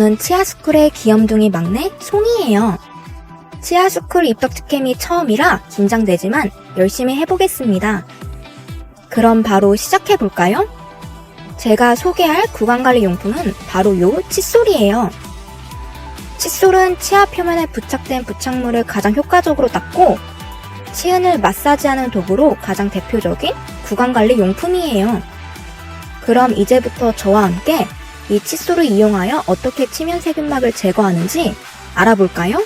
저는 치아스쿨의 귀염둥이 막내 송이에요. 치아스쿨 입덕 특캠이 처음이라 긴장되지만 열심히 해보겠습니다. 그럼 바로 시작해볼까요? 제가 소개할 구강관리 용품은 바로 요 칫솔이에요. 칫솔은 치아 표면에 부착된 부착물을 가장 효과적으로 닦고 치은을 마사지하는 도구로 가장 대표적인 구강관리 용품이에요. 그럼 이제부터 저와 함께 이 칫솔을 이용하여 어떻게 치면 세균막을 제거하는지 알아볼까요?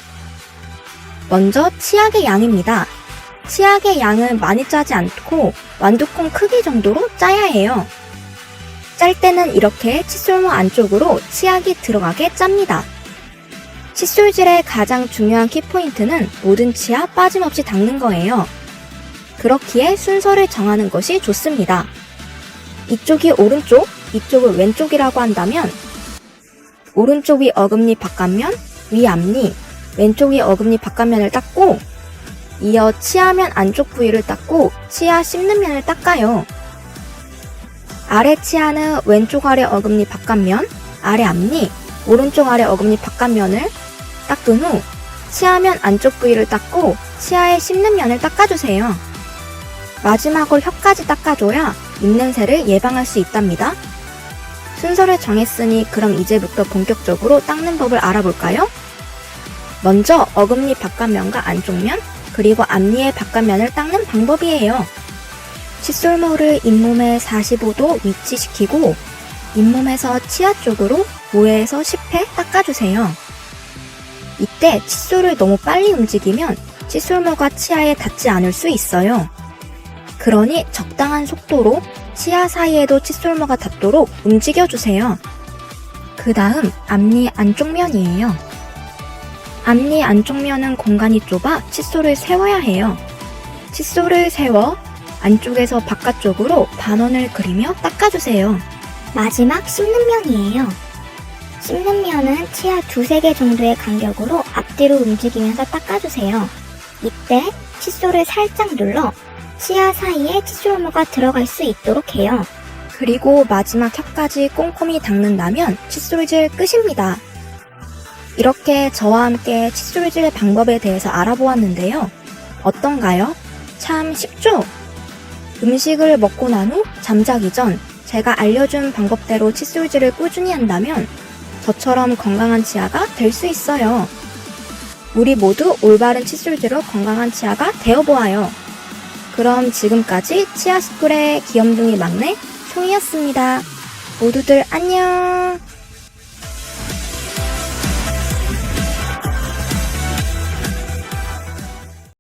먼저 치약의 양입니다. 치약의 양은 많이 짜지 않고 완두콩 크기 정도로 짜야 해요. 짤 때는 이렇게 칫솔모 안쪽으로 치약이 들어가게 짭니다. 칫솔질의 가장 중요한 키포인트는 모든 치아 빠짐없이 닦는 거예요. 그렇기에 순서를 정하는 것이 좋습니다. 이쪽이 오른쪽, 이쪽을 왼쪽이라고 한다면 오른쪽 위 어금니 바깥면, 위 앞니, 왼쪽 위 어금니 바깥면을 닦고 이어 치아면 안쪽 부위를 닦고 치아 씹는 면을 닦아요. 아래 치아는 왼쪽 아래 어금니 바깥면, 아래 앞니, 오른쪽 아래 어금니 바깥면을 닦은 후 치아면 안쪽 부위를 닦고 치아에 씹는 면을 닦아주세요. 마지막으로 혀까지 닦아줘야 입냄새를 예방할 수 있답니다. 순서를 정했으니 그럼 이제부터 본격적으로 닦는 법을 알아볼까요? 먼저 어금니 바깥면과 안쪽면, 그리고 앞니의 바깥면을 닦는 방법이에요. 칫솔모를 잇몸에 45도 위치시키고 잇몸에서 치아 쪽으로 5에서 10회 닦아주세요. 이때 칫솔을 너무 빨리 움직이면 칫솔모가 치아에 닿지 않을 수 있어요. 그러니 적당한 속도로 치아 사이에도 칫솔모가 닿도록 움직여주세요. 그 다음 앞니 안쪽 면이에요. 앞니 안쪽 면은 공간이 좁아 칫솔을 세워야 해요. 칫솔을 세워 안쪽에서 바깥쪽으로 반원을 그리며 닦아주세요. 마지막 씹는 면이에요. 씹는 면은 치아 두세 개 정도의 간격으로 앞뒤로 움직이면서 닦아주세요. 이때 칫솔을 살짝 눌러 치아 사이에 칫솔모가 들어갈 수 있도록 해요. 그리고 마지막 혀까지 꼼꼼히 닦는다면 칫솔질 끝입니다. 이렇게 저와 함께 칫솔질 방법에 대해서 알아보았는데요. 어떤가요? 참 쉽죠? 음식을 먹고 난 후 잠자기 전 제가 알려준 방법대로 칫솔질을 꾸준히 한다면 저처럼 건강한 치아가 될 수 있어요. 우리 모두 올바른 칫솔질로 건강한 치아가 되어보아요. 그럼 지금까지 치아스쿨의 귀염둥이 막내 송이었습니다. 모두들 안녕!